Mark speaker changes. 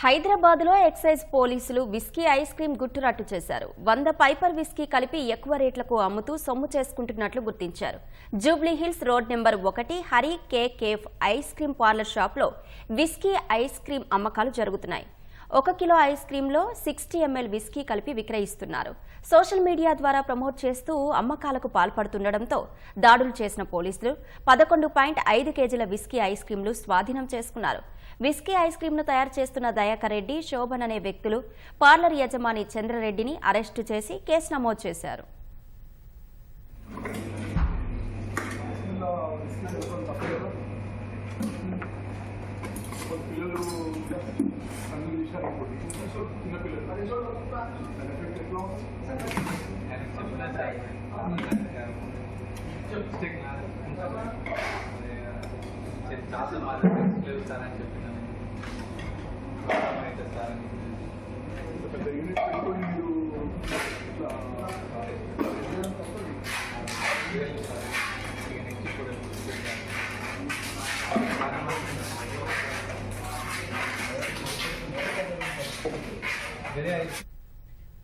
Speaker 1: హైదరాబాద్లో ఎక్సైజ్ పోలీసులు whisky ice cream గుట్టురట్టు చేశారు. వంద పైపర్ విస్కీ కలిపి ఎక్కువ రేట్లకు అమ్ముతూ సొమ్ము చేసుకుంటున్నట్లు గుర్తించారు. జూబ్లీహిల్స్ రోడ్ నెంబర్ ఒకటి Hari K cafe ice cream parlour షాప్లో విస్కీ ఐస్ క్రీం అమ్మకాలు జరుగుతున్నాయి. ఒక కిలో ఐస్ క్రీంలో సిక్స్టీ ఎంఎల్ విస్కీ కలిపి విక్రయిస్తున్నారు. సోషల్ మీడియా ద్వారా ప్రమోట్ చేస్తూ అమ్మకాలకు పాల్పడుతుండటంతో దాడులు చేసిన పోలీసులు పదకొండు పాయింట్ ఐదు కేజీల విస్కీ ఐస్ క్రీంలు స్వాధీనం చేసుకున్నారు. విస్కీ ఐస్ క్రీంను తయారు చేస్తున్న దయాకరెడ్డి శోభన్ అనే వ్యక్తులు పార్లర్ యజమాని చంద్రరెడ్డిని అరెస్టు చేసి కేసు నమోదు చేశారు.
Speaker 2: పిల్లలు అన్ని విషయాలు అయిపోయి చిన్న పిల్లలు దాని ఎఫెక్ట్ ఎట్లా ఉంటుంది పెద్ద యూనిట్